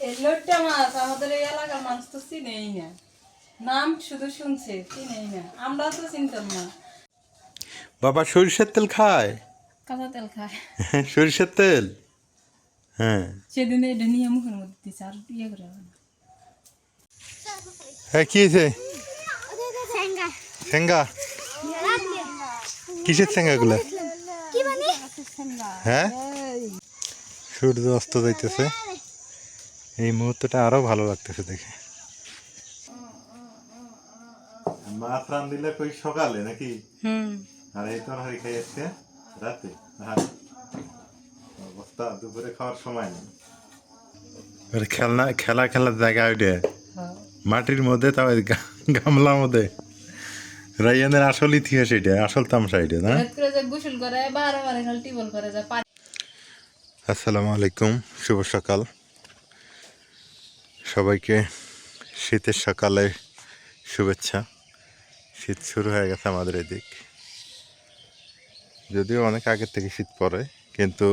এই লোটটা মাছ আমাদের এই এলাকার মানুষ তো চিনেই না। নাম শুধু শুনছে চিনেই না। আমরা তো চিনতাম না। বাবা সরিষার তেল খায়? কাঁচা তেল খায়। সরিষার তেল? হ্যাঁ। সেদিন এটা নিয়ে মুখের মধ্যে দিচ্ছে আর ইয়ে করে হ্যাঁ কি হয়েছে? কিসের ঠেঙ্গাগুলো হ্যাঁ? সূর্য অস্ত যাইতেছে। এই মুহূর্তটা আরও ভালো লাগতেছে দেখে। রান দিলে কই সকালে নাকি? হুম। আর এই তরকারি খাই আসছে রাতে? অবস্থা দুপুরে খাওয়ার সময় নেই। খেলনা খেলা খেলার জায়গা ওইটা। হ্যাঁ। মাটির মধ্যে তাও এই গা- গামলার মধ্যে। রাইয়ানের আসল ইতিহাস এটা আসল তামসা এটা না? রাত করে যে গোসল করে বারে বারে খালি টিবল করে যায় পানি আসসালামু আলাইকুম শুভ সকাল। সবাইকে শীতের সকালে শুভেচ্ছা। শীত শুরু হয়ে গেছে আমাদের এদিক। যদিও অনেক আগের থেকে শীত পড়ে, কিন্তু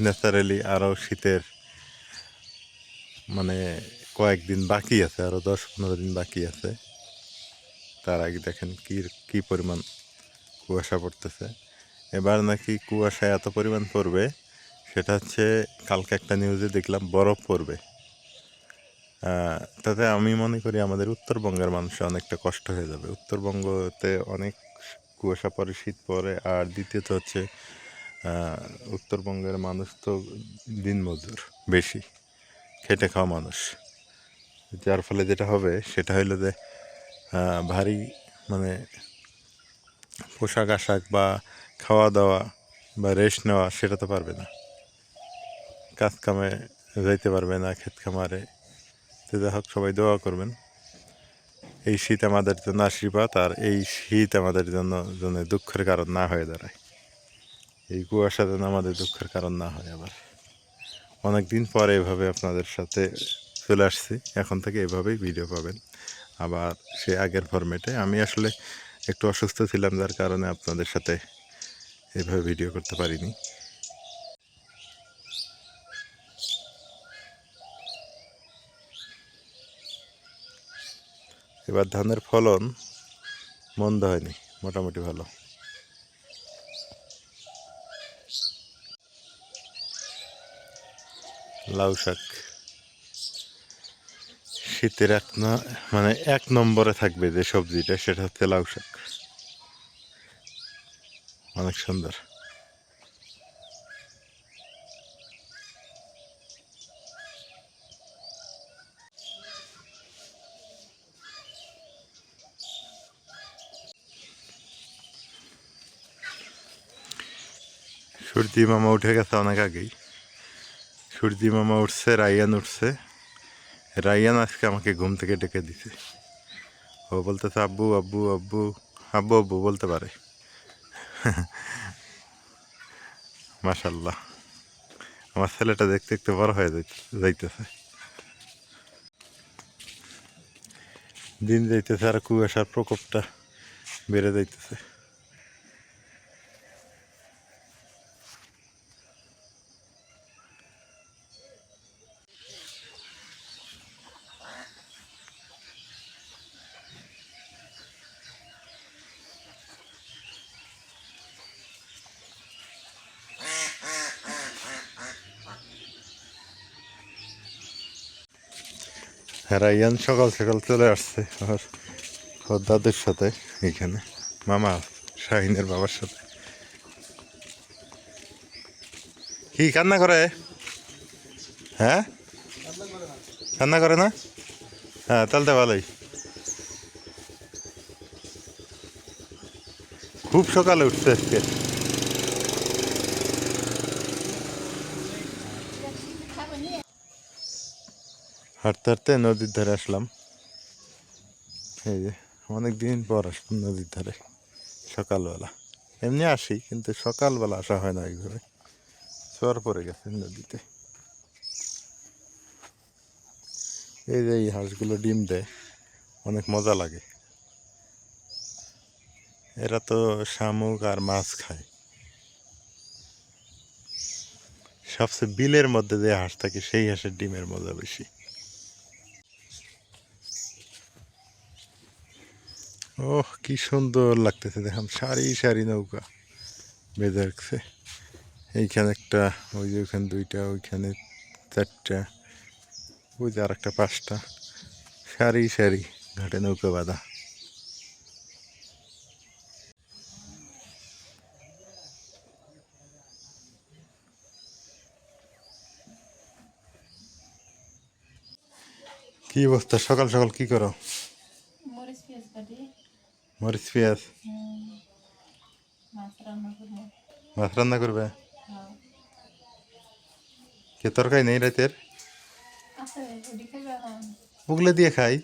ন্যাচারালি আরও শীতের মানে কয়েকদিন বাকি আছে, আরও দশ পনেরো দিন বাকি আছে। তার আগে দেখেন কী কী পরিমাণ কুয়াশা পড়তেছে। এবার নাকি কুয়াশা এত পরিমাণ পড়বে, সেটা হচ্ছে কালকে একটা নিউজে দেখলাম, বরফ পড়বে। তাতে আমি মনে করি আমাদের উত্তরবঙ্গের মানুষের অনেকটা কষ্ট হয়ে যাবে। উত্তরবঙ্গতে অনেক কুয়াশা পড়ে শীত পড়ে আর দ্বিতীয়ত হচ্ছে উত্তরবঙ্গের মানুষ তো দিনমজুর, বেশি, খেটে খাওয়া মানুষ। যার ফলে যেটা হবে, সেটা হইল যে ভারী মানে পোশাক আশাক বা খাওয়া দাওয়া বা রেস্ট নেওয়া সেটা তো পারবে না। কাজ কামে যাইতে পারবে না, ক্ষেত খামারে তো যাই হোক, সবাই দোয়া করবেন। এই শীত আমাদের জন্য আশীর্বাদ আর এই শীত আমাদের জন্য জন্য দুঃখের কারণ না হয়ে দাঁড়ায়। এই কুয়াশা যেন আমাদের দুঃখের কারণ না হয় আবার। অনেক দিন পরে এভাবে আপনাদের সাথে চলে আসছি। এখন থেকে এভাবেই ভিডিও পাবেন। আবার সে আগের ফরম্যাটে আমি আসলে একটু অসুস্থ ছিলাম, যার কারণে আপনাদের সাথে এভাবে ভিডিও করতে পারিনি। এবার ধানের ফলন মন্দ হয়নি, মোটামুটি ভালো। লাউ শাক। শীতের এক মানে এক নম্বরে থাকবে যে সবজিটা, সেটা হচ্ছে লাউ শাক। অনেক সুন্দর। সূর্যি মামা উঠে গেছে অনেক আগেই। সূর্যি মামা উঠছে রাইয়ান উঠছে। রাইয়ান আজকে আমাকে ঘুম থেকে ডেকে দিছে। ও বলতেছে, আব্বু আব্বু আব্বু আব্বু আব্বু, বলতে পারে। মাশাল্লাহ আমার ছেলেটা দেখতে দেখতে বড় হয়ে যাই- যাইতেছে। দিন যাইতেছে আর কুয়াশার প্রকোপটা বেড়ে যাইতেছে। রাইয়ান সকাল সকাল চলে আসছে। আমার দাদুর সাথে এখানে, মামা, শাহিনের বাবার সাথে। কি, কান্না করে? হ্যাঁ? কান্না করে না? হ্যাঁ তাহলে তো ভালোই। খুব সকালে উঠছে আজকে। হাঁটতে হাঁটতে নদীর ধারে আসলাম। এই যে অনেক দিন পর আসলাম নদীর ধারে, সকালবেলা। এমনি আসি, কিন্তু সকালবেলা আসা হয় না এইভাবে। চর পড়ে গেছে নদীতে। এই যে এই হাঁসগুলো ডিম দেয়, অনেক মজা লাগে। এরা তো শামুক আর মাছ খায়। সবচেয়ে বিলের মধ্যে যে হাঁস থাকে, সেই হাঁসের ডিমের মজা বেশি। ওহ, কি সুন্দর লাগতেছে দেখাম সারি সারি নৌকা বেঁধে রাখছে। এইখানে একটা, ওই যে ওইখানে দুইটা, ওইখানে চারটা, ওই যে আর একটা পাঁচটা। সারি সারি ঘাটে নৌকা বাঁধা। কি অবস্থা? সকাল সকাল কি করো? মরিচ পেঁয়াজ মাছ রান্না করব কে তরকারি নেই রাতের ওগুলো দিয়ে খাই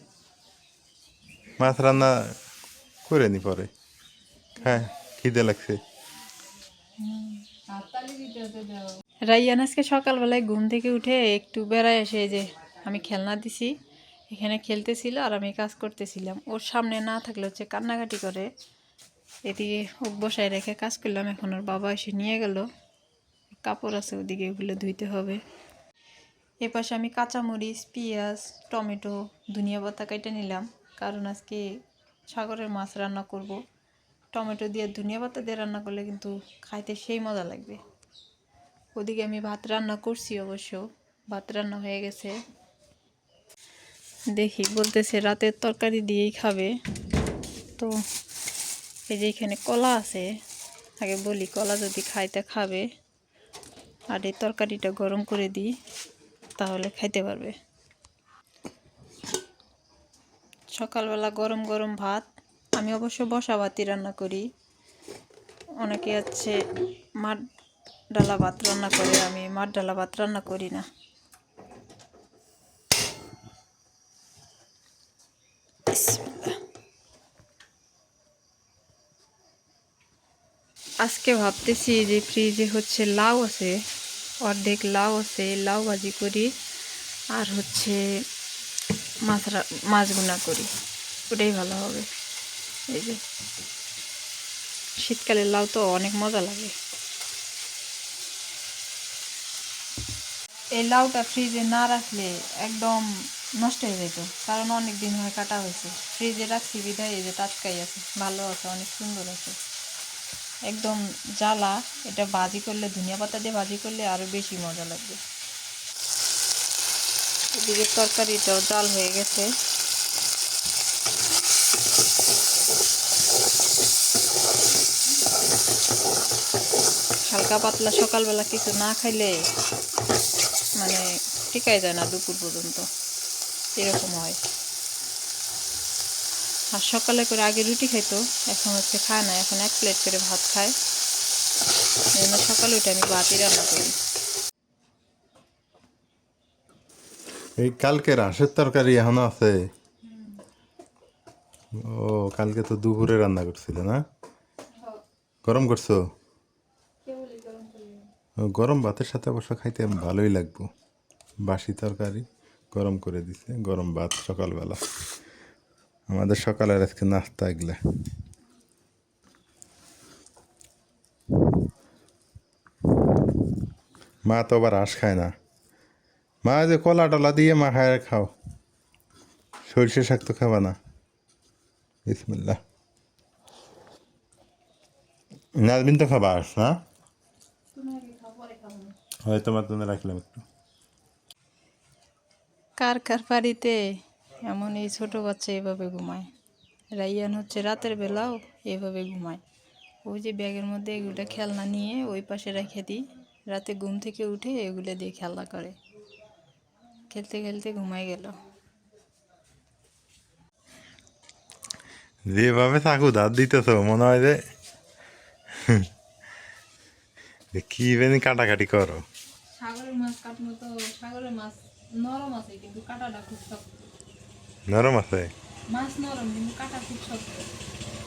মাছ রান্না করে নি পরে হ্যাঁ খিদে লাগছে রাইয়ান আজকে সকালবেলায় ঘুম থেকে উঠে একটু বেড়ায় এই যে আমি খেলনা দিছি। এখানে খেলতেছিল আর আমি কাজ করতেছিলাম। ওর সামনে না থাকলে হচ্ছে কান্নাকাটি করে। এদিকে বসায় রেখে কাজ করলাম। এখন ওর বাবা এসে নিয়ে গেল। কাপড় আছে ওদিকে, ওগুলো ধুইতে হবে। এ পাশে আমি কাঁচামরিচ, পেঁয়াজ, টমেটো, ধনিয়া পাতা কেটে নিলাম। কারণ আজকে সাগরের মাছ রান্না করব। টমেটো দিয়ে ধনিয়া পাতা দিয়ে রান্না করলে কিন্তু খাইতে সেই মজা লাগবে। ওদিকে আমি ভাত রান্না করছি অবশ্য। ভাত রান্না হয়ে গেছে। দেখি, বলতেছে রাতের তরকারি দিয়েই খাবে। তো এই যে এখানে কলা আছে, আগে বলি কলা যদি খাইতে খাবে। আর এই তরকারিটা গরম করে দিই তাহলে খাইতে পারবে। সকালবেলা গরম গরম ভাত, আমি অবশ্য বসা ভাতই রান্না করি। অনেকে আছে মাঠ ডালা ভাত রান্না করে, আমি মাঠ ডালা ভাত রান্না করি না। আজকে ভাবতেছি যে ফ্রিজে হচ্ছে লাউ আছে, অর্ধেক লাউ আছে, লাউ ভাজি করি আর হচ্ছে মাছ রা- মাছ গুনা করি। ওটাই ভালো হবে। এই যে শীতকালে লাউ তো অনেক মজা লাগে। এই লাউটা ফ্রিজে না রাখলে একদম নষ্ট হয়ে যেত, কারণ অনেক দিন হয়ে কাটা হয়েছে। ফ্রিজে রাখছি বিধায় এই যে টাটকাই আছে, ভালো আছে, অনেক সুন্দর আছে। একদম জ্বালা, এটা ভাজি করলে, ধনিয়া পাতা দিয়ে ভাজি করলে আরও বেশি মজা লাগবে। এদিকে তরকারিটাও জাল হয়ে গেছে। হালকা পাতলা সকালবেলা কিছু না খাইলে মানে টিকাই যায় না দুপুর পর্যন্ত। এরকম হয়। আর সকালে করে আগে রুটি খাইতো, এখন হচ্ছে খায় না, এখন এক প্লেট করে ভাত খায়। এই জন্য সকালে উঠে আমি ভাতই রান্না করি। এই কালকে হাঁসের তরকারি এখনও আছে। ও, কালকে তো দুপুরে রান্না করছিল না? গরম করছ? গরম ভাতের সাথে অবশ্য খাইতে ভালোই লাগবো। বাসি তরকারি গরম করে দিছে, গরম ভাত সকালবেলা। আমাদের সকালের আজকে নাস্তা এগুলা। মা তো আবার হাঁস খায় না। মা যে কলা টলা দিয়ে মা খায় খাও। সরষে শাক তো খাবা না। বিসমিল্লা নাজবিন তো খাবা আস না? হয়তো তোমার জন্য রাখলাম একটু। কার কার বাড়িতে? এমন এই ছোট বাচ্চা এভাবে ঘুমায়। রাইয়ান হচ্ছে রাতের বেলাও এভাবে ঘুমায়। ওই যে ব্যাগের মধ্যে এগুলো খেলনা নিয়ে ওই পাশে রেখে দিই। রাতে ঘুম থেকে উঠে এগুলো দিয়ে খেলা করে। খেলতে খেলতে ঘুমাই গেল। যেভাবে চাকু দাঁত দিতেছ মনে হয় যে যে কি বেনি কাটাকাটি করো। সাগরের মাছ কাটনো তো সাগরের মাছ নরম আছে কিন্তু কাটাটা খুব শক্ত। নরম আছে? মাছ নরম কিন্তু কাটা খুব শক্ত।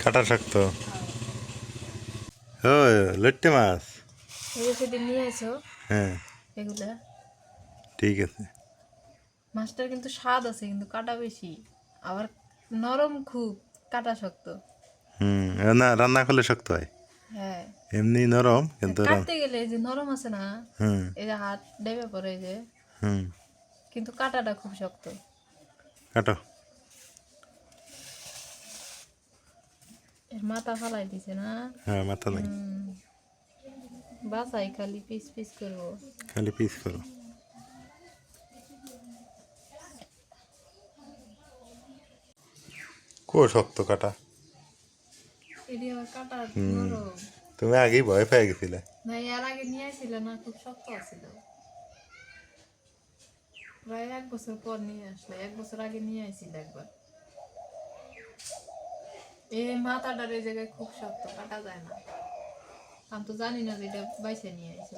কাটা শক্ত? ও লট্টে মাছ? সেদিন নিয়ে এসো হ্যাঁ। এগুলা। ঠিক আছে। মাছটার কিন্তু স্বাদ আছে কিন্তু কাটা বেশি। আবার নরম খুব কাটা শক্ত। হুম না রান্না করলে শক্ত হয়। হ্যাঁ। এমনি নরম কিন্তু কাটতে গেলে যে নরম আছে না হুম। এই যে হাত ডেবে পড়ে যে হুম। কিন্তু কাটাটা খুব শক্ত। কাটো। এর মাথা ফালাই দিছে না? হ্যাঁ মাথা নাই বাসাই খালি পিস পিস করব। খালি পিস করো। কো শক্ত কাটা। নরম। তুমি আগেই ভয় পেয়ে গেছিলে। না এর আগে নিয়ে আসছিল না খুব শক্ত আছিল। প্রায় এক বছর পর নিয়ে আসলে এক বছর আগে নিয়ে আসছিল একবার এই মাথাটার এই জায়গায় খুব শক্ত কাটা যায় না আমি তো জানি না যে এটা বাইসে নিয়ে আইছে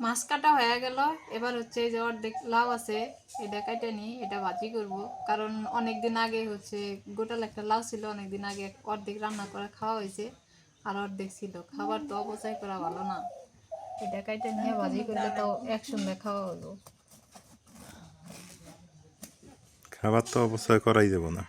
মাছ কাটা হয়ে গেল। এবার হচ্ছে এই যে অর্ধেক লাউ আছে এটা কাটে নি এটা ভাজি করব। কারণ অনেক দিন আগে হচ্ছে গোটাল একটা লাউ ছিল অনেক দিন আগে অর্ধেক রান্না করে খাওয়া হয়েছে আর অর্ধেক ছিল। খাবার তো অপচয় করা ভালো না। এটা কাটে নিয়ে ভাজি করলে তো একসঙ্গে খাওয়া হলো। খাবার তো অবশ্যই করাই যাব না।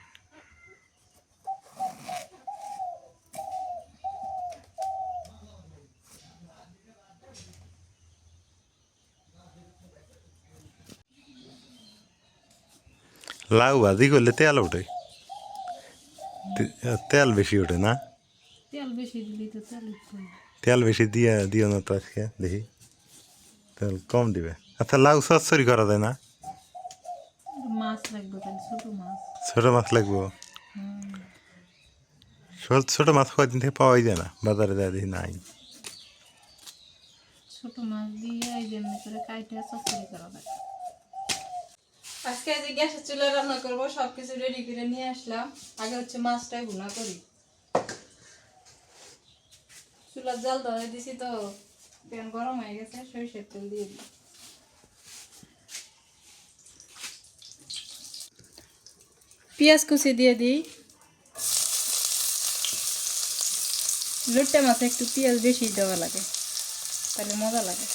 লাউ ভাজি করলে তেল ওঠে তেল বেশি ওঠে না? তেল বেশি দিলি তো তেল তেল বেশি দিয়ে দিও না তো আজকে দেখি। তেল কম দিবে। আচ্ছা লাউ সরসরি করা যায় না? ছোট মাছ। লাগবো? ছোট ছোট মাছ কয়দিন থেকে পাওয়াই যায় না বাজারে যায় দেখি নাই। ছোট মাছ দিয়ে করে কাইটে চচড়ি করা লাগে আজকে যে গ্যাসের চুলে রান্না করব সব কিছু রেডি করে নিয়ে আসলাম। আগে হচ্ছে মাছটাই ভুনা করি। চুলার জল ধরে দিছি তো, প্যান গরম হয়ে গেছে, সরিষার তেল দিয়ে দিই পেঁয়াজ কুচি দিয়ে দিই। লোটটা মাছে একটু পেঁয়াজ বেশি দেওয়া লাগে, তাহলে মজা লাগে।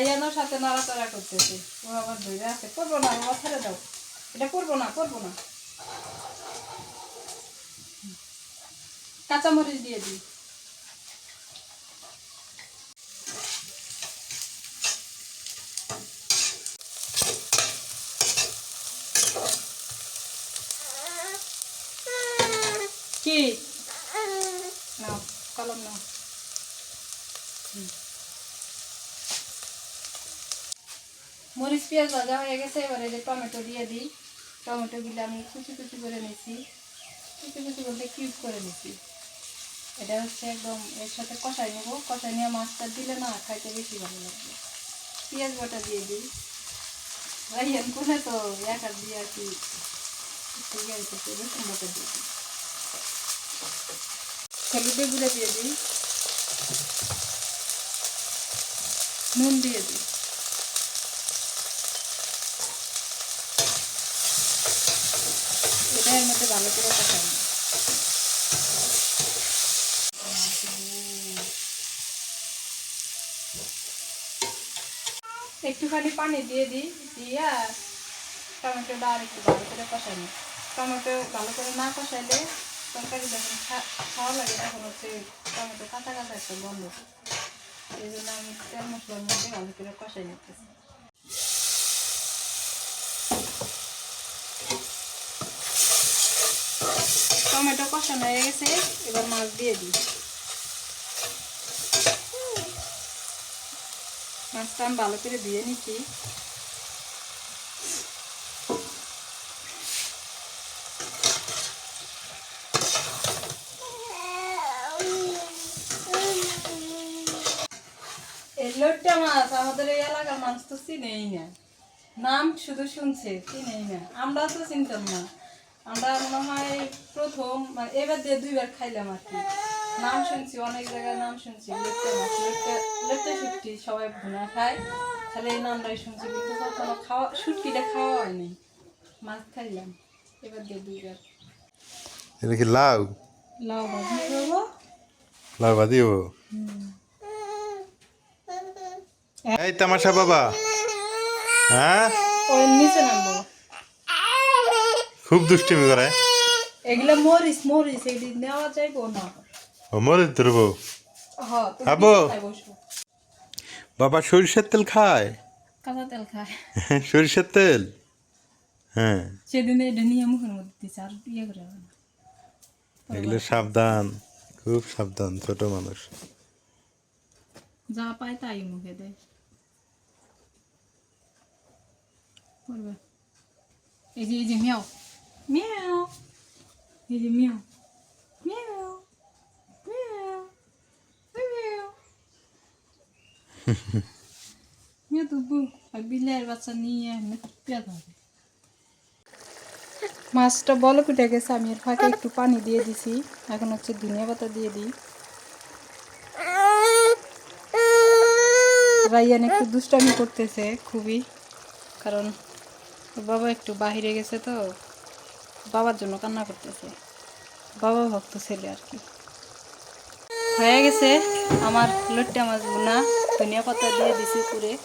রাইয়ানোর সাথে নাড়াচাড়া করতেছে। ও আবার ধরে আছে, করব না, বাবা, ছেড়ে দাও। এটা করব না করব না। কাঁচামরিচ দিয়ে দিই। কি? নাও, কলম নাও। মরিচ পেঁয়াজ ভাজা হয়ে গেছে, এবারে যে টমেটো দিয়ে দিই। টমেটোগুলো আমি কুচি কুচি করে নিচ্ছি কুচি কুচি বলতে কিউব করে নিচ্ছি এটা হচ্ছে একদম এর সাথে কষাই নেব। কষাই নিয়ে মাছটা দিলে না খাইতে বেশি ভালো লাগবে। পেঁয়াজ বাটা দিয়ে দিই। রাইয়ান কোনে তো, এক হাত দিয়ে আর কি ইয়ে দিয়ে দিই। দিয়ে দিই। নুন দিয়ে দিই এটা এর মধ্যে ভালো করে কষাই। একটুখানি পানি দিয়ে দিই, দিয়া টমেটোটা আর একটু ভালো করে কষাই টমেটো ভালো করে না কষাইলে তরকারি যখন খাওয়া লাগে, তখন হচ্ছে টমেটো কাঁচা কাঁচা একটা হয়। এই জন্য আমি তেল মশলার মধ্যে ভালো করে কষাই নিতেছি টমেটো কষানো হয়ে গেছে, এবার মাছ দিয়ে দিই। মাছটা আমি ভালো করে দিয়ে নিচ্ছি। লোটটা মাছ, আমাদের এই এলাকার মানুষ তো চিনেই না। নাম শুধু শুনছে, চিনেই না। আমরা তো চিনতাম না। আমরা মনে হয় প্রথম মানে এবার দিয়ে দুইবার খাইলাম আর কি। নাম শুনছি অনেক জায়গায় নাম শুনছি। লোটটা মাছ শুটকি সবাই ভুনা খায়। তাহলে এই নামটাই শুনছি কিন্তু কখনো খাওয়া শুটকিটা খাওয়া হয়নি। মাছ খাইলাম এবার দিয়ে দুইবার। এটা কি লাউ? লাউ ভাজি করব। লাউ ভাদিও এই তামাশা বাবা। হ্যাঁ? ওই নিচে নামবো। খুব দুষ্টিমি করে। এগুলো মরিচ মরিচ এগুলি নেওয়া যাইবো না। ও মরে ধরবো। হ্যাঁ। বাবা সরিষার তেল খায়? কাঁচা তেল খায়। সরিষার তেল? হ্যাঁ। সেদিন এটা নিয়ে মুখের মধ্যে দিচ্ছে আর ইয়ে করে এগুলো সাবধান খুব সাবধান ছোট মানুষ। যা পায় তাই মুখে দেয়। এই যে এই যে মিয়াও। মিয়াও এই যে মিয়াও মিয়াও মিয়াও মিয়াও মিয়া তবু আর বিলের বাচ্চা নিয়ে এমনি পেঁয়াজ হবে মাছটা বলো কুটে গেছে, আমি এর ফাঁকে একটু পানি দিয়ে দিছি। এখন হচ্ছে ধনিয়া পাতা দিয়ে দিই। রাইয়ান একটু দুষ্টামি করতেছে, খুবই। কারণ বাবা একটু বাহিরে গেছে তো। বাবার জন্য কান্না করতেছে। বাবা ভক্ত ছেলে আর কি। হয়ে গেছে আমার লট্টা মাছ বোনা। ধনিয়া পাতা দিয়ে দিছি পুরে।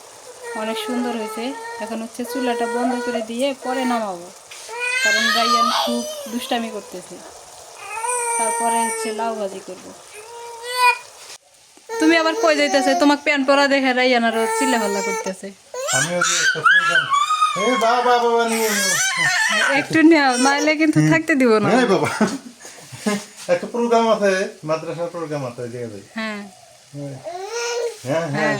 অনেক সুন্দর হয়েছে। এখন হচ্ছে চুলাটা বন্ধ করে দিয়ে পরে নামাবো। কারণ রাইয়ান খুব দুষ্টামি করতেছে। তারপরে হচ্ছে লাউ ভাজি করব। তুমি আবার কই যাইতেছে? তোমাকে প্যান্ট পরা দেখে রাইয়ান আরও চিল্লা করতেছে। আমি বাবা বাবা নিয়ে একটু নেও নাইলে কিন্তু থাকতে দিব না। হ্যাঁ বাবা। একটা প্রোগ্রাম আছে মাদ্রাসার প্রোগ্রাম আছে দিয়ে হ্যাঁ। হ্যাঁ হ্যাঁ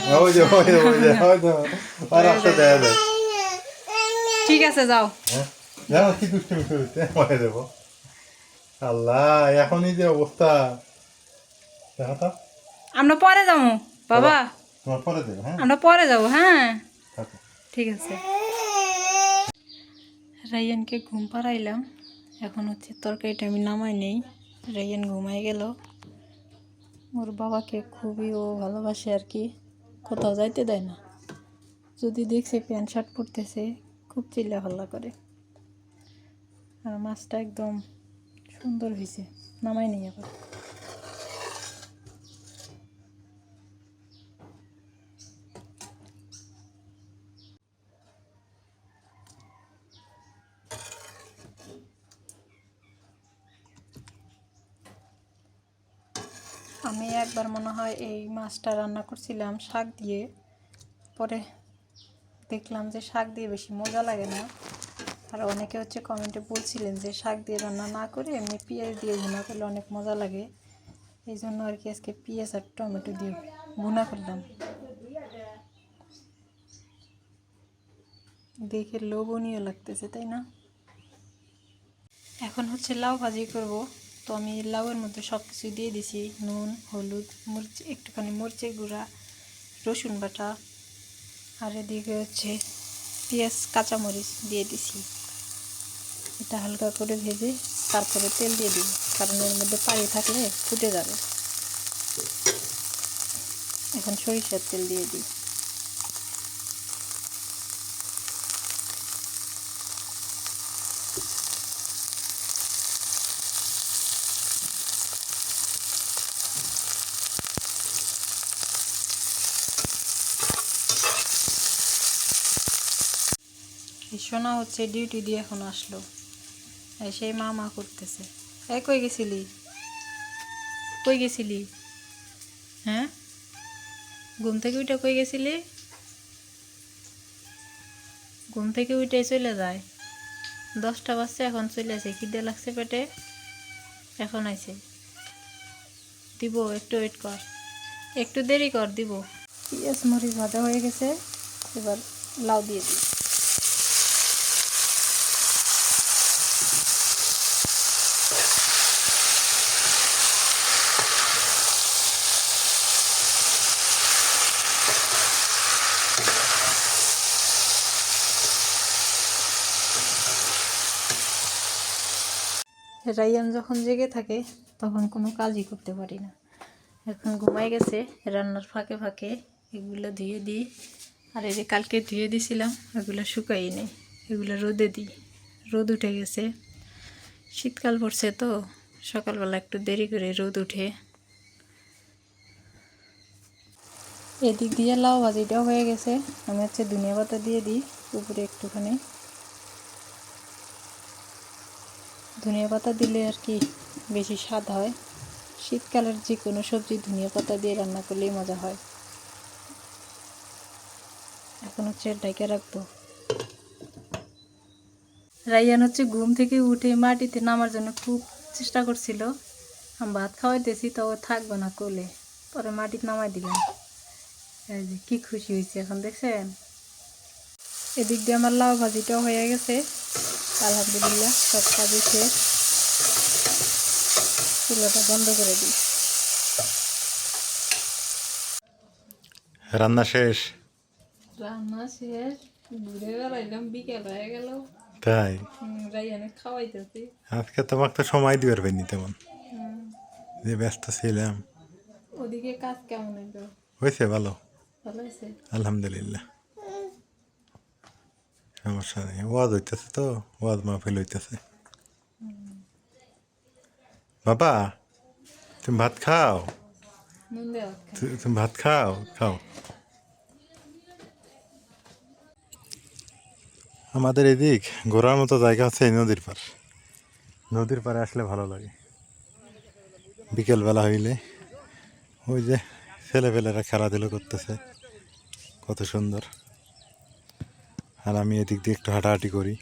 ঠিক আছে যাও। হ্যাঁ জানো কি দুষ্টুমি করেছে মরে দেবো আল্লাহ এখনই যে অবস্থা। দেখো আমরা পরে যাব বাবা। তোমার পরে দেবো হ্যাঁ? আমরা পরে যাব হ্যাঁ। ঠিক আছে। রাইয়ানকে ঘুম পাড়াইলাম। এখন হচ্ছে তরকারিটা আমি নামাই নেই। রাইয়ান ঘুমাই গেল। ওর বাবাকে খুবই ও ভালোবাসে আর কি। কোথাও যাইতে দেয় না। যদি দেখছে প্যান্ট শার্ট পরতেছে, খুব চিল্লা হাল্লা করে। আর মাছটা একদম সুন্দর হয়েছে নামাই নেই আবার। আমি একবার মনে হয় এই মাছটা রান্না করছিলাম শাক দিয়ে। পরে দেখলাম যে শাক দিয়ে বেশি মজা লাগে না। আর অনেকে হচ্ছে কমেন্টে বলছিলেন যে শাক দিয়ে রান্না না করে এমনি পেঁয়াজ দিয়ে ভুনা করলে অনেক মজা লাগে। এই জন্য আর কি আজকে পেঁয়াজ আর টমেটো দিয়ে ভুনা করলাম। দেখে লোভনীয় লাগতেছে, তাই না? এখন হচ্ছে লাউ ভাজি করব। তো আমি লাউয়ের মধ্যে সব কিছু দিয়ে দিছি, নুন, হলুদ, মরিচ, একটুখানি মরিচের গুঁড়া, রসুন বাটা, আর এদিকে হচ্ছে পেঁয়াজ, কাঁচামরিচ দিয়ে দিছি। এটা হালকা করে ভেজে তারপরে তেল দিয়ে দিই কারণ এর মধ্যে পানি থাকলে ফুটে যাবে। এখন সরিষার তেল দিয়ে দিই। সোনা হচ্ছে ডিউটি দিয়ে এখন আসলো। সেই মা মা করতেছে। এই কই গেছিলি? কই গেছিলি? হ্যাঁ? ঘুম থেকে উঠে কই গেছিলি? ঘুম থেকে উঠে চলে যায়। দশটা বাজছে, এখন চলে আসে। খিদে লাগছে পেটে। এখন আইছে। দিব, একটু ওয়েট কর। একটু দেরি কর, দিব। পেঁয়াজ, মরিচ ভাজা হয়ে গেছে। এবার লাউ দিয়ে দিই। রাইয়ান যখন জেগে থাকে, তখন কোনো কাজই করতে পারি না। এখন ঘুমাই গেছে, রান্নার ফাঁকে ফাঁকে এগুলো ধুয়ে দিই। আর এই যে কালকে ধুয়ে দিছিলাম, এগুলো শুকাই নেই এগুলো রোদে দিই। রোদ উঠে গেছে। শীতকাল পড়ছে তো, সকালবেলা একটু দেরি করে রোদ উঠে। এদিক দিয়ে লাউ ভাজিটাও হয়ে গেছে। আমি হচ্ছে ধনিয়া পাতা দিয়ে দিই উপরে একটুখানি। ধনিয়া পাতা দিলে আর কি বেশি স্বাদ হয়। শীতকালের যে কোনো সবজি ধনিয়া পাতা দিয়ে রান্না করলেই মজা হয়। এখন হচ্ছে ডাইকে রাখব। রাইয়ান হচ্ছে ঘুম থেকে উঠে মাটিতে নামার জন্য খুব চেষ্টা করছিল। আমি ভাত খাওয়াইতেছি তো থাকবে না কোলে। পরে মাটিতে নামাই দিলাম। কি খুশি হয়েছে এখন দেখছেন? এদিক দিয়ে আমার লাউ ভাজিটাও হয়ে গেছে। আলহামদুলিল্লাহ সব কাজই শেষ। চুলাটা বন্ধ করে দিই। রান্না শেষ? রান্না শেষ। ঘুরে বেড়াইলাম বিকেল হয়ে গেল। তাই? আজকে তোমাকে তো সময় দিবার পাইনি তেমন। যে ব্যস্ত ছিলাম। ওদিকে কাজ কেমন হয়েছে ভালো। আলহামদুলিল্লাহ। সমস্যা নেই। ওয়াজ হইতেছে তো ওয়াজ মাহফিল হইতেছে। বাবা তুমি ভাত খাও? তুমি ভাত খাও? খাও। আমাদের এদিক ঘোরার মতো জায়গা আছে এই নদীর পার নদীর পাড়ে আসলে ভালো লাগে। বিকেলবেলা হইলে ওই যে ছেলেপেলেরা খেলাধুলো করতেছে, কত সুন্দর। আর আমি এদিক দিয়ে একটু হাঁটাহাঁটি করি।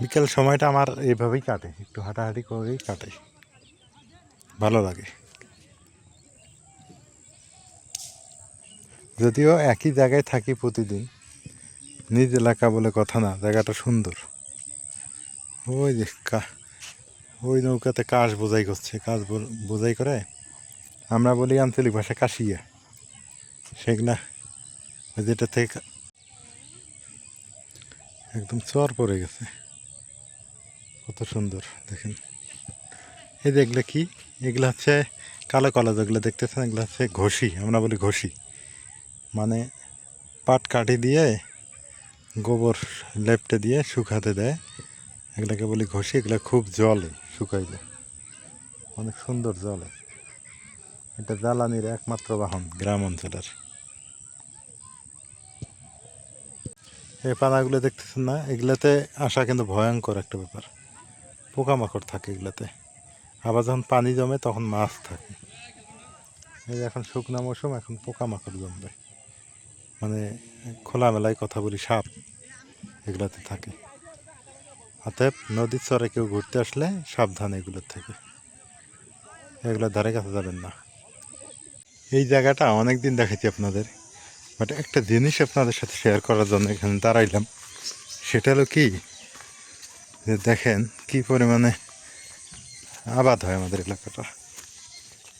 বিকেল সময়টা আমার এইভাবেই কাটে, একটু হাঁটাহাঁটি করেই কাটে। ভালো লাগে। যদিও একই জায়গায় থাকি প্রতিদিন নিজ এলাকা বলে কথা না, জায়গাটা সুন্দর। ওই যে ওই নৌকাতে কাশ বোঝাই করছে বো- বোঝাই করে। আমরা বলি আঞ্চলিক ভাষা কাশিয়া। সেগুলা ওই যেটা থেকে একদম চর পড়ে গেছে। কত সুন্দর, দেখেন। এই দেখলে কি? এগুলো হচ্ছে কালো কালো যেগুলো দেখতেছেন, এগুলো হচ্ছে ঘষি, আমরা বলি ঘষি। মানে পাট কাঠি দিয়ে গোবর লেপটে দিয়ে শুকাতে দেয়। এগুলাকে বলি ঘষি, এগুলো খুব জলে শুকাইলে। অনেক সুন্দর জলে। এটা জ্বালানির একমাত্র বাহন গ্রাম অঞ্চলের। এই পানাগুলো দেখতেছেন না? এগুলাতে আসা কিন্তু ভয়ঙ্কর একটা ব্যাপার। পোকামাকড় থাকে এগুলাতে। আবার যখন পানি জমে তখন মাছ থাকে। এই এখন শুকনো মৌসুম, এখন পোকামাকড় জমবে। মানে খোলামেলায় কথা বলি, সাপ এগুলাতে থাকে। অতএব নদীর চরে কেউ ঘুরতে আসলে সাবধান এগুলোর থেকে। এগুলোর ধারে কাছে যাবেন না। এই জায়গাটা অনেক দিন দেখাচ্ছি আপনাদের বাট একটা জিনিস আপনাদের সাথে শেয়ার করার জন্য এখানে দাঁড়াইলাম, সেটা হলো কি? যে দেখেন কি পরিমাণে আবাদ হয় আমাদের এলাকাটা।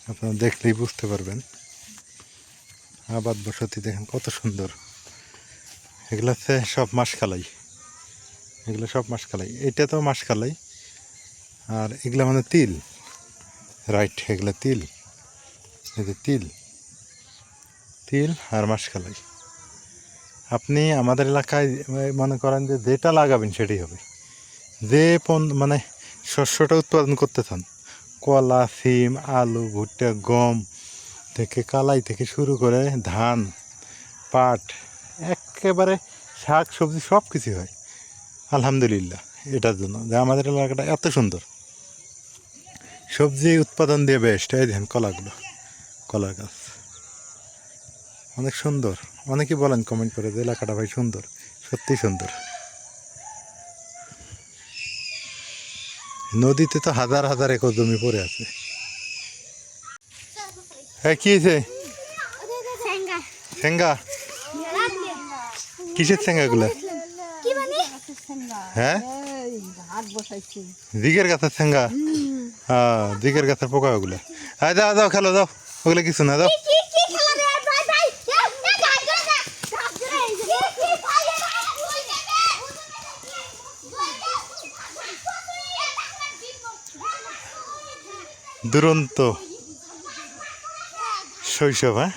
আপনারা দেখলেই বুঝতে পারবেন। আবাদ বসতি, দেখেন কত সুন্দর। এগুলো সব মাসকালাই এগুলো সব মাসকালাই এটা তো মাসকালাই আর এগুলো মানে তিল। রাইট এগুলো তিল। যে তিল। তিল আর মাসকালাই আপনি আমাদের এলাকায় মনে করেন যে যেটা লাগাবেন সেটাই হবে। যে পন মানে শস্যটা উৎপাদন করতে চান, কলা, সিম, আলু, ভুট্টা, গম থেকে কালাই থেকে শুরু করে ধান, পাট, একেবারে শাক, সবজি সব কিছু হয়। আলহামদুলিল্লাহ, এটার জন্য। যে আমাদের এলাকাটা এত সুন্দর। সবজি উৎপাদন দিয়ে বেস্ট এই দেখেন কলাগুলো কলা গাছ। অনেক সুন্দর। অনেকেই বলেন কমেন্ট করে যে এলাকাটা ভাই সুন্দর সত্যি সুন্দর। নদীতে তো হাজার হাজার একর জমি পড়ে আছে। হ্যাঁ কি হয়েছে সেঙ্গা কিসের মানে হ্যাঁ দিকের গাছের ঠেঙ্গা হ্যাঁ দিকের গাছের পোকা ওগুলো হ্যাঁ যাও যাও খেলো যাও ওগুলো কিছু না যাও দুরন্ত শৈশব হ্যাঁ?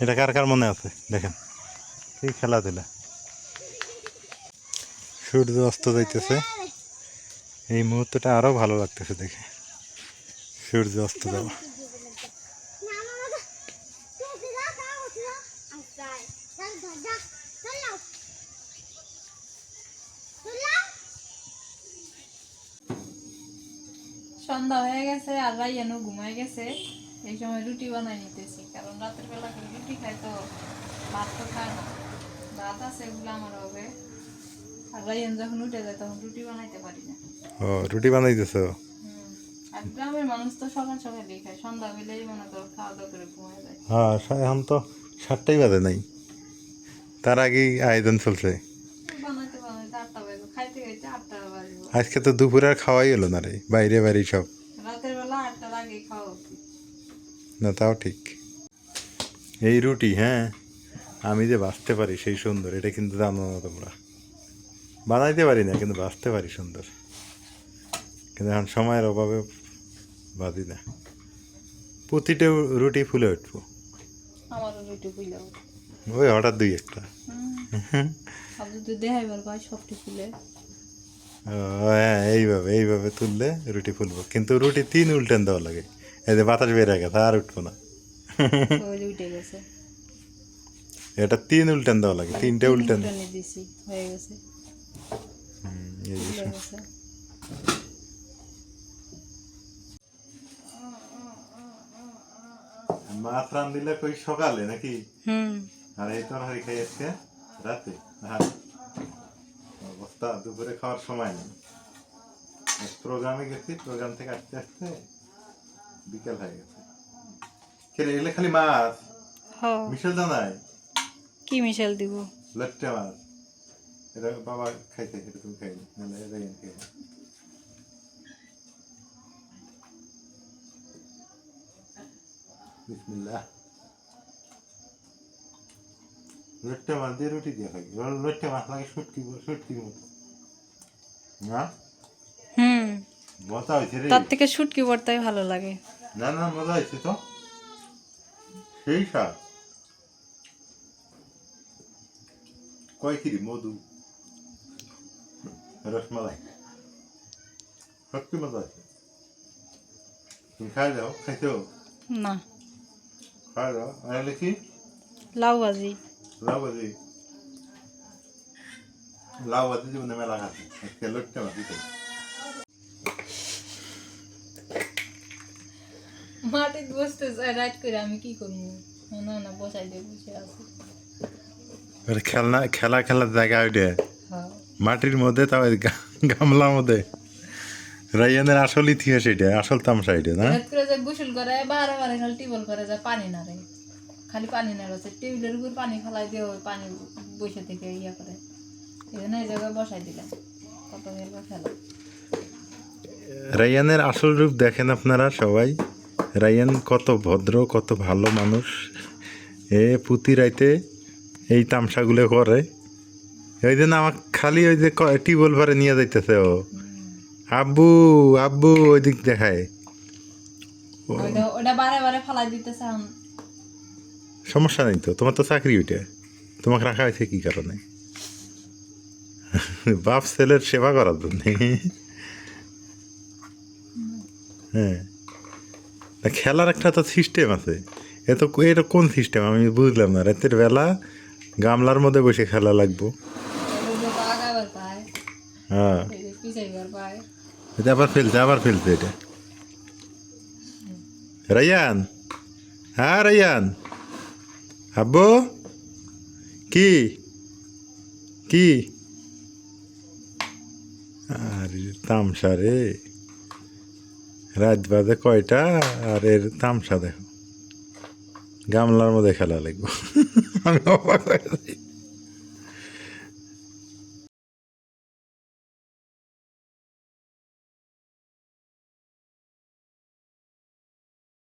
এটা কার কার মনে আছে? দেখেন। কি খেলাধুলা সূর্য অস্ত যাইতেছে। এই মুহূর্তটা আরও ভালো লাগতেছে দেখে। সূর্য অস্ত যাওয়া না না না তুই যা যা উঠে যা আচ্ছা চল যা যা চল নাও চল নাও সন্ধ্যা হয়ে গেছে আর রাইয়ানও ঘুমায় গেছে। এই সময় রুটি বানাই নিতেছি কারণ রাতের বেলা করে রুটি খাই তো ভাত তো খায় না। ভাত আছে এগুলো আমার হবে। আর রাইয়ান যখন উঠে যায় তখন রুটি বানাইতে পারি না। ও রুটি বানাইতেছো। আর গ্রামের মানুষ তো সকাল সকালই খায় সন্ধ্যা হইলেই মনে করো খাওয়া দাওয়া করে ঘুমায় যায়। হ্যাঁ এখন তো সাতটাই বাজে নাই। তার আগেই আয়োজন চলছে। আজকে তো দুপুরে আর খাওয়াই হলো না রে বাইরে বাইরে সব রাতের বেলা আটটার আগে খাওয়া উচিত না তাও ঠিক। এই রুটি হ্যাঁ? আমি যে বাঁচতে পারি সেই সুন্দর এটা কিন্তু জানো না তোমরা বানাইতে পারি না কিন্তু বাঁচতে পারি সুন্দর। কিন্তু এখন সময়ের অভাবে বাঁধি না। প্রতিটা রুটি ফুলে উঠবো। ওই হঠাৎ দুই একটা। হ্যাঁ এইভাবে এইভাবে তুললে রুটি ফুলবো। কিন্তু রুটি তিন উল্টেন দেওয়া লাগে। এই যে বাতাস বেড়ে গেছে আর উঠবো না। উঠে গেছে। এটা তিন উল্টেন দেওয়া লাগে তিনটে উল্টেন। দিছি হয়ে গেছে। মাছ রান দিলে কই সকালে নাকি? হুম। আর এই তরকারি খাই আজকে রাতে? হ্যাঁ। অবস্থা দুপুরে খাওয়ার সময় নেই। প্রোগ্রামে গেছি প্রোগ্রাম থেকে আসতে আসতে বিকেল হয়ে গেছে। খেলে এগুলো খালি মাছ। হ মিশেল জানাই কি মিশাল দিব? লট্টে মাছ। এটা বাবা খাইতে এটা তুমি খাইনি নাহলে এটা আমি খাই বিসমিল্লাহ। লট্টে মাছ দিয়ে রুটি দিয়ে খাই লট্টে মাছ লাগে শুটকি শুটকির মতো। না? মজা হয়েছে রে। তার থেকে শুটকি ভর্তাই ভালো লাগে। না না মজা হয়েছে তো। সেই স্বাদ কয় কিরি মধু? রসমালাই। সত্যি মজা আছে তুমি খাই দাও খাইছো? না। খাই দাও। আর লিখি লাউ ভাজি। লাউ বাজি লাউ বাজি জীবনে মেলা খাচ্ছি। লট্টে মাছ দিতে মাটিতে বসতে রাইট করে আমি কি করব? না না বসাই দিয়ে বসে আছি। খেলনা খেলা খেলার জায়গা ওইটা। হ্যাঁ। মাটির মধ্যে তাও গামলার মধ্যে। রাইয়ানের আসল ইতিহাস এটা আসল তামসা এটা না? রাত করে যে গোসল করে বারে বারে খালি টিউবওয়েল করে যায় পানি না রে। খালি পানি না রয়েছে টিউবওয়েলের উপর পানি ফেলাই দিয়ে ওই পানি বসে থেকে ইয়া করে। এই জন্য এই জায়গায় বসাই দিলাম। কত খেলা রাইয়ানের আসল রূপ দেখেন আপনারা সবাই। রাইয়ান কত ভদ্র কত ভালো মানুষ। এ পুঁতি রাইতে এই তামসাগুলো করে। ওই দিন আমাকে খালি ওই যে টিউবওয়েল ভরে নিয়ে যাইতেছে ও। আব্বু আব্বু ওই দিক দেখায় সমস্যা নেই তো তোমার তো চাকরি ওইটা। তোমাকে রাখা হয়েছে কি কারণে? বাপ ছেলের সেবা করার জন্য। হ্যাঁ। খেলার একটা তো সিস্টেম আছে। এ তো এটা কোন সিস্টেম আমি বুঝলাম না। রাতের বেলা গামলার মধ্যে বসে খেলা লাগবো। হ্যাঁ। এটা আবার ফেলছে আবার ফেলছে এটা। রাইয়ান হ্যাঁ রাইয়ান আব্বু? কি? কি? আরে তামসা রে। রাত বাজে কয়টা? আর এর তামসা দেখো। গামলার মধ্যে খেলা লাগবো। আমি